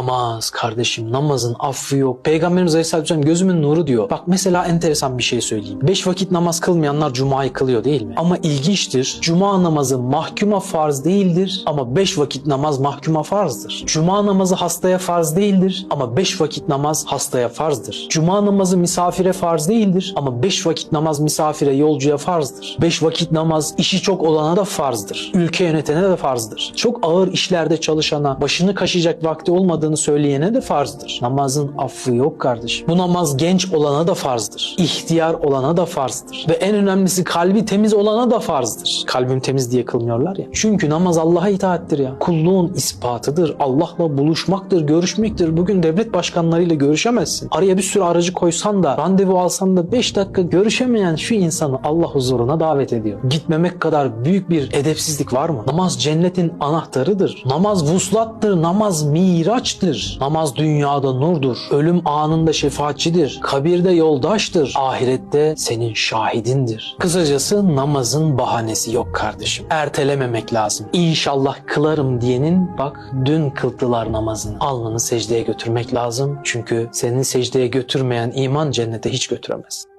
Namaz kardeşim namazın affı yok. Peygamberimiz Aleyhisselam gözümün nuru diyor. Bak mesela enteresan bir şey söyleyeyim. Beş vakit namaz kılmayanlar cumayı kılıyor değil mi? Ama ilginçtir. Cuma namazı mahkuma farz değildir ama beş vakit namaz mahkuma farzdır. Cuma namazı hastaya farz değildir ama beş vakit namaz hastaya farzdır. Cuma namazı misafire farz değildir ama beş vakit namaz misafire yolcuya farzdır. Beş vakit namaz işi çok olana da farzdır. Ülke yönetene de farzdır. Çok ağır işlerde çalışana, başını kaşıyacak vakti olmadığını söyleyene de farzdır. Namazın affı yok kardeşim. Bu namaz genç olana da farzdır. İhtiyar olana da farzdır. Ve en önemlisi kalbi temiz olana da farzdır. Kalbim temiz diye kılmıyorlar ya. Çünkü namaz Allah'a itaattir ya. Kulluğun ispatıdır. Allah'la buluşmaktır, görüşmektir. Bugün devlet başkanlarıyla görüşemezsin. Araya bir sürü aracı koysan da, randevu alsan da 5 dakika görüşemeyen şu insanı Allah huzuruna davet ediyor. Gitmemek kadar büyük bir edepsizlik var mı? Namaz cennetin anahtarıdır. Namaz vuslattır, namaz miraçtır. Namaz dünyada nurdur. Ölüm anında şefaatçidir. Kabirde yoldaştır. Ahirette senin şahidindir. Kısacası namazın bahanesi yok kardeşim. Ertelememek lazım. İnşallah kılarım diyenin bak dün kıldılar namazını. Alnını secdeye götürmek lazım. Çünkü senin secdeye götürmeyen iman cennete hiç götüremez.